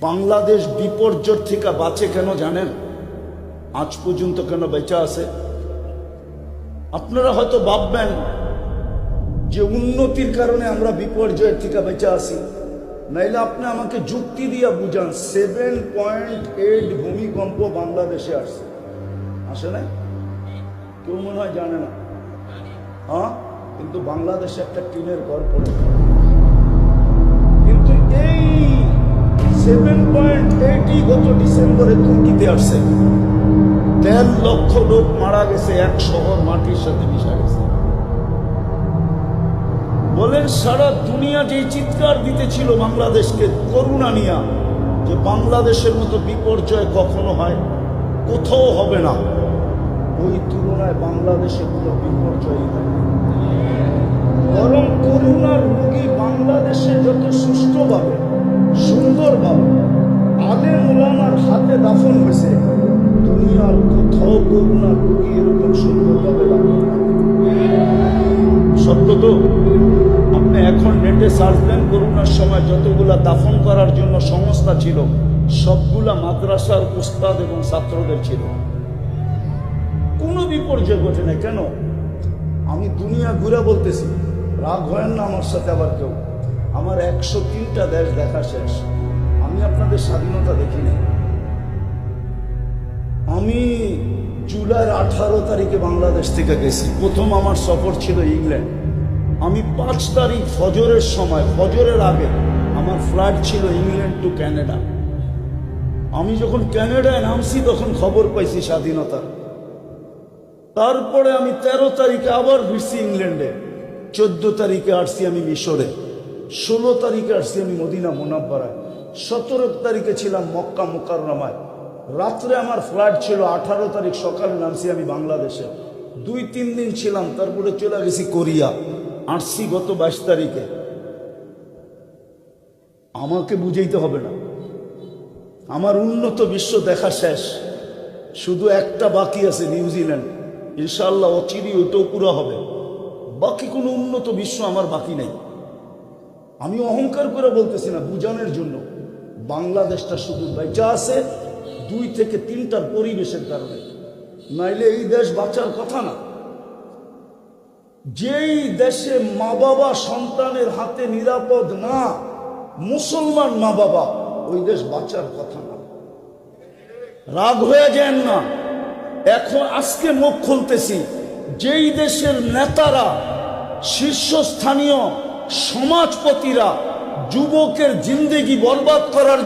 বাংলাদেশ বিপর্যয় থেকে বাঁচে কেন জানেন? আজ পর্যন্ত কেন বেঁচে আছে? আপনারা হয়তো ভাববেন যে উন্নতির কারণে আমরা বিপর্যয়ের থেকে বেঁচে আসি নাইলে আপনি আমাকে যুক্তি দিয়ে বুঝান সেভেন পয়েন্ট এইট ভূমিকম্প বাংলাদেশে আসছে। আসে নাই? কেউ মনে হয় জানে না। হ্যাঁ? কিন্তু বাংলাদেশে একটা টিনের ঘর পড়ে। গত ডিসেম্বরে তুর্কিতে আসছে। দেড় লক্ষ লোক মারা গেছে, এক শহর মাটির সাথে মিশা গেছে। বলেন, সারা দুনিয়া যে চিৎকার দিতেছিল বাংলাদেশকে, করুণা নিয়া, যে বাংলাদেশের মতো বিপর্যয় কখনো হয়, কোথাও হবে না। ওই তুলনায় বাংলাদেশে কোনো বিপর্যয় বরং করুণার দাফন হয়েছে দুনিয়ার কোথাও করুণার রোগী এরকম সুন্দরভাবে দাফন। সত্য তো, আপনি এখন নেটে সার্চ দেন, করোনার সময় যতগুলা দাফন করার জন্য সংস্থা ছিল, সবগুলা মাদ্রাসার উস্তাদ এবং ছাত্রদের ছিল। কোনো বিপর্যয় ঘটে না কেন? আমি দুনিয়া ঘুরে বলতেছি, রাগ হয় না আমার সাথে আবার কেউ? আমার একশো তিনটা দেশ দেখা শেষ। আমি আপনাদের স্বাধীনতা দেখিনি আমি জুলাইয়ের আঠারো তারিখে বাংলাদেশ থেকে গেছি। প্রথম আমার সফর ছিল ইংল্যান্ড। আমি পাঁচ তারিখ ফজরের সময়, ফজরের আগে আমার ফ্লাইট ছিল ইংল্যান্ড টু ক্যানাডা। আমি যখন ক্যানাডায় নামছি, তখন খবর পাইছি স্বাধীনতা। তারপরে আমি তেরো তারিখে আবার ফিরছি ইংল্যান্ডে। চোদ্দ তারিখে আসছি আমি মিশরে। ষোলো তারিখে আসছি আমি মদিনা মোনাব্বারায়। সতেরো তারিখে ছিলাম মক্কা মোকাররমায়। রাত্রে আমার ফ্লাইট ছিল আঠারো তারিখ সকালে, নামছি আমি বাংলাদেশে। দুই, তিন দিন ছিলাম, তারপরে চলে গেছি কোরিয়া আসছি গত বাইশ তারিখে। আমাকে বুঝাইতে হবে না। আমার উন্নত বিশ্ব দেখা শেষ। শুধু একটা বাকি আছে নিউজিল্যান্ড। ইনশাল্লাহ অচিরি ওটাও পুরো হবে। বাকি কোনো উন্নত বিশ্ব আমার বাকি নেই। আমি অহংকার করে বলতেছি না, বুঝানোর জন্য। বাংলাদেশটা শুধু বেঁচা আছে দুই থেকে তিনটার পরিবেশের কারণে। নাইলে এই দেশ বাঁচার কথা না। যেই দেশে মা বাবা সন্তানের হাতে নিরাপদ না, মুসলমান মা বাবা, ওই দেশ বাঁচার কথা না। রাগ হয়ে যান না। এখন আজকে মুখ খুলতেছি, যেই দেশের নেতারা, শীর্ষস্থানীয় সমাজপতিরা, যুবকের জিন্দেগি বরবাদ করার